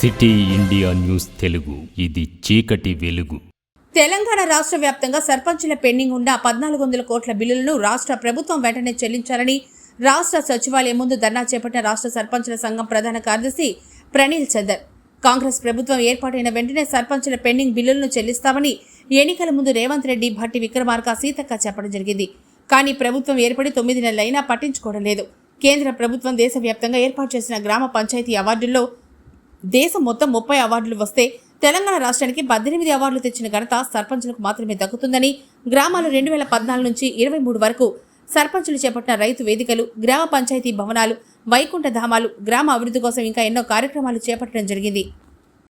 City India news Telugu. ఇది చీకటి వెలుగు. తెలంగాణ రాష్ట్ర వ్యాప్తంగా సర్పంచుల పెండింగ్ ఉన్న పద్నాలుగు వందల కోట్ల బిల్లులను రాష్ట్ర ప్రభుత్వం వెంటనే చెల్లించాలని రాష్ట్ర సచివాలయం ముందు ధర్నా చేపట్టిన రాష్ట్ర సర్పంచుల సంఘం ప్రధాన కార్యదర్శి ప్రణీల్ చందర్. కాంగ్రెస్ ప్రభుత్వం ఏర్పాటైన వెంటనే సర్పంచుల పెండింగ్ బిల్లులను చెల్లిస్తామని ఎన్నికల ముందు రేవంత్ రెడ్డి భట్టి విక్రమార్క సీతక్క చెప్పడం జరిగింది. కానీ ప్రభుత్వం ఏర్పడి తొమ్మిది నెలలైనా పట్టించుకోవడం లేదు. కేంద్ర ప్రభుత్వం దేశవ్యాప్తంగా ఏర్పాటు చేసిన గ్రామ పంచాయతీ అవార్డుల్లో దేశం మొత్తం ముప్పై అవార్డులు వస్తే తెలంగాణ రాష్ట్రానికి పద్దెనిమిది అవార్డులు తెచ్చిన ఘనత సర్పంచులకు మాత్రమే దక్కుతుందని గ్రామాలు రెండు వేల పద్నాలుగు నుంచి ఇరవై మూడు వరకు సర్పంచులు చేపట్టిన రైతు వేదికలు గ్రామ పంచాయతీ భవనాలు వైకుంఠ ధామాలు గ్రామ అభివృద్ధి కోసం ఇంకా ఎన్నో కార్యక్రమాలు చేపట్టడం జరిగింది.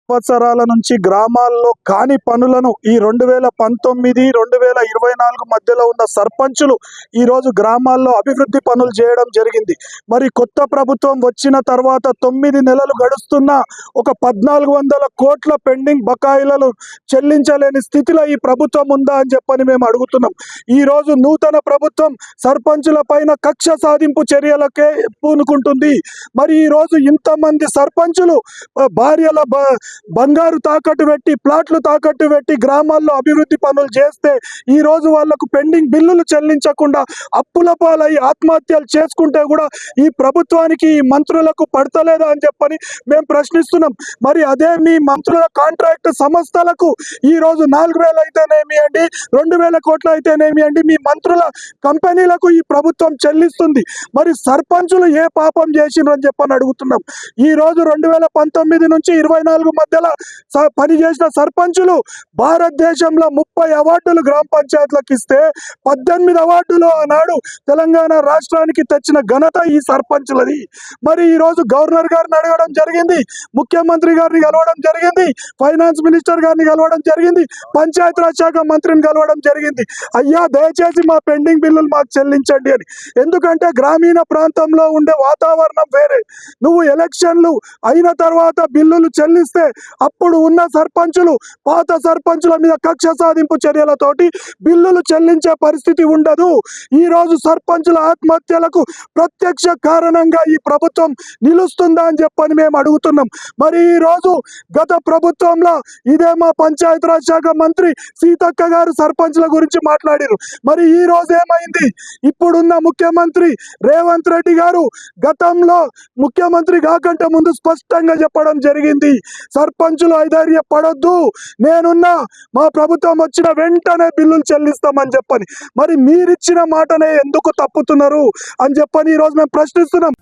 సంవత్సరాల నుంచి గ్రామాల్లో కాని పనులను ఈ రెండు వేల పంతొమ్మిది రెండు వేల ఇరవై నాలుగు మధ్యలో ఉన్న సర్పంచులు ఈరోజు గ్రామాల్లో అభివృద్ధి పనులు చేయడం జరిగింది. మరి కొత్త ప్రభుత్వం వచ్చిన తర్వాత తొమ్మిది నెలలు గడుస్తున్న ఒక పద్నాలుగు వందల కోట్ల పెండింగ్ బకాయిలను చెల్లించలేని స్థితిలో ఈ ప్రభుత్వం ఉందా అని చెప్పని మేము అడుగుతున్నాం. ఈ రోజు నూతన ప్రభుత్వం సర్పంచుల పైన కక్ష సాధింపు చర్యలకే పూనుకుంటుంది. మరి ఈరోజు ఇంతమంది సర్పంచులు భార్యల బ- బంగారు తాకట్టు పెట్టి ప్లాట్లు తాకట్టు పెట్టి గ్రామాల్లో అభివృద్ధి పనులు చేస్తే ఈ రోజు వాళ్ళకు పెండింగ్ బిల్లులు చెల్లించకుండా అప్పుల పాలై ఆత్మహత్యలు చేసుకుంటే కూడా ఈ ప్రభుత్వానికి ఈ మంత్రులకు పడతలేదా అని చెప్పని మేము ప్రశ్నిస్తున్నాం. మరి అదే మీ మంత్రుల కాంట్రాక్ట్ సంస్థలకు ఈ రోజు నాలుగు వేలు అయితేనేమి అండి రెండు వేల కోట్లు అయితేనేమి అండి మీ మంత్రుల కంపెనీలకు ఈ ప్రభుత్వం చెల్లిస్తుంది. మరి సర్పంచులు ఏ పాపం చేసిండ్రు అని చెప్పని అడుగుతున్నాం. ఈ రోజు రెండు వేల పంతొమ్మిది నుంచి ఇరవై నాలుగు మధ్యలో పనిచేసిన సర్పంచులు భారతదేశంలో ముప్పై అవార్డులు గ్రామ పంచాయతీలకు ఇస్తే పద్దెనిమిది అవార్డులు ఆనాడు తెలంగాణ రాష్ట్రానికి తెచ్చిన ఘనత ఈ సర్పంచులది. మరి ఈ రోజు గవర్నర్ గారిని అడగడం జరిగింది ముఖ్యమంత్రి గారిని కలవడం జరిగింది ఫైనాన్స్ మినిస్టర్ గారిని కలవడం జరిగింది పంచాయతీరాజ్ శాఖ మంత్రిని కలవడం జరిగింది. అయ్యా దయచేసి మా పెండింగ్ బిల్లులు మాకు చెల్లించండి అని. ఎందుకంటే గ్రామీణ ప్రాంతంలో ఉండే వాతావరణం వేరే. నువ్వు ఎలక్షన్లు అయిన తర్వాత బిల్లులు చెల్లిస్తే అప్పుడు ఉన్న సర్పంచులు పాత సర్పంచుల మీద కక్ష సాధింపు చర్యలతోటి బిల్లులు చెల్లించే పరిస్థితి ఉండదు. ఈ రోజు సర్పంచుల ఆత్మహత్యలకు ప్రత్యక్ష కారణంగా ఈ ప్రభుత్వం నిలుస్తుందా అని చెప్పని మేము అడుగుతున్నాం. మరి ఈ రోజు గత ప్రభుత్వంలో ఇదే మా పంచాయతీరాజ్ శాఖ మంత్రి సీతక్క గారు సర్పంచుల గురించి మాట్లాడారు. మరి ఈ రోజు ఏమైంది? ఇప్పుడున్న ముఖ్యమంత్రి రేవంత్ రెడ్డి గారు గతంలో ముఖ్యమంత్రి కాకంటే ముందు స్పష్టంగా చెప్పడం జరిగింది. సర్పంచులు ఐధైర్య పడొద్దు నేనున్నా మా ప్రభుత్వం వచ్చిన వెంటనే బిల్లులు చెల్లిస్తామని చెప్పని. మరి మీరిచ్చిన మాటనే ఎందుకు తప్పుతున్నారు అని చెప్పని ఈరోజు మేము ప్రశ్నిస్తున్నాం.